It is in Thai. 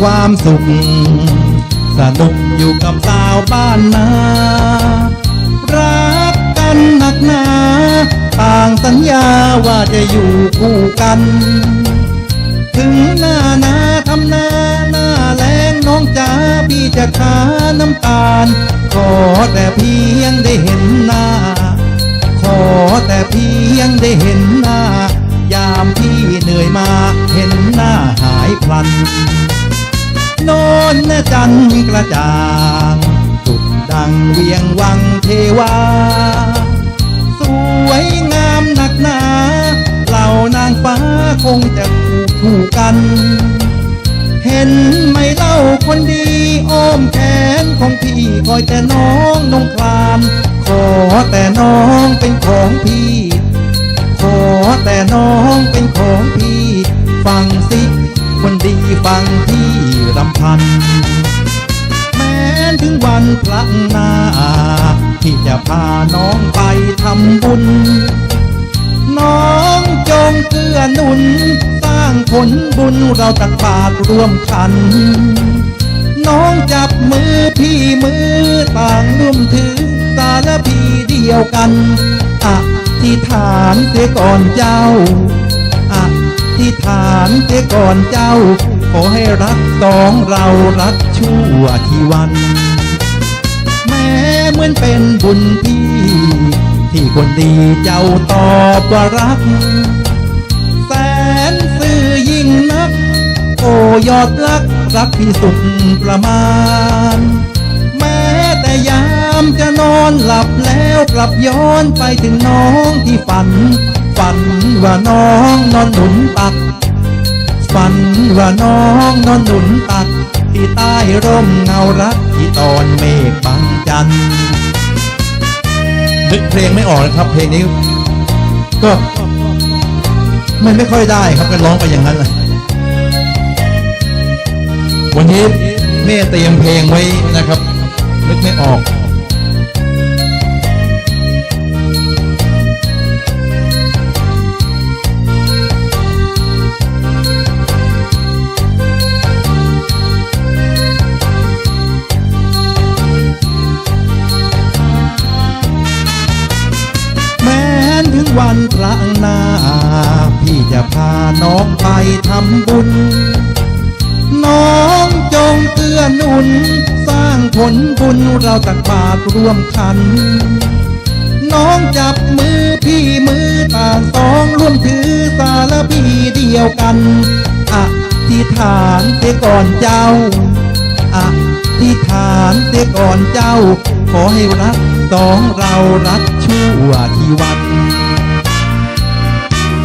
ความสุข สนุกอยู่กับสาวบ้านนา รักกันหนักหนา ต่างสัญญาว่าจะอยู่คู่กัน ถึงหน้านาทำนาหน้าแรงน้องจ๋าพี่จะขาน้ำตาล ขอแต่เพียงได้เห็นหน้า ขอแต่เพียงได้เห็นหน้ายามพี่เหนื่อยมาเห็นหน้าหายพลัน โนนนจันกระจ่างสุดดังเวียงวังเทวา สวยงามหนักหนา เหล่านางฟ้าคงจะคู่คู่กัน เห็นไหมเล่าคนดีอ้อมแขนของพี่คอยแต่น้องนงคลานขอแต่น้องเป็นของพี่ ขอแต่น้องเป็นของพี่ ฟังสิ คนดีฟังพี่ รำพัน แม้ถึงวันพระนาที่จะพาน้องไปทำบุญ น้องจงเกื้อหนุน สร้างผลบุญเราตักบาตรร่วมกัน น้องจับมือพี่มือต่างร่วมถือสารพีเดียวกันอธิษฐานเสียก่อนเจ้า ฐานเสียก่อนเจ้า ขอให้รักสองเรารักชั่วที่วัน แม้เหมือนเป็นบุญพี่ ที่คนดีเจ้าตอบว่ารัก แสนซื่อยิ่งนัก โอยอดรักรักที่สุดประมาณ แม้แต่ยามจะนอนหลับแล้วกลับย้อนไปถึงน้องที่ฝันฝันว่าน้องนอนหนุนตัก ว่าน้องนอนหนุนตักที่ใต้ร่มเงารักที่ตอนเมฆบังจันทร์นึกเพลงไม่ออกนะครับเพลงนี้ ก็มันไม่ค่อยได้ครับก็ร้องไปอย่างนั้นเลยวันนี้แม่เตรียมเพลงไว้นะครับนึกไม่ออก วันพระนาพี่จะพาน้องไปทำบุญ น้องจงเกื้อหนุน สร้างผลบุญเราตักบาตรร่วมกัน น้องจับมือพี่มือต่างสองร่วมถือสารพีเดียวกันอธิษฐานเสียก่อนเจ้าอธิษฐานเสียก่อนเจ้า ขอให้รักสองเรารักชั่วที่วัน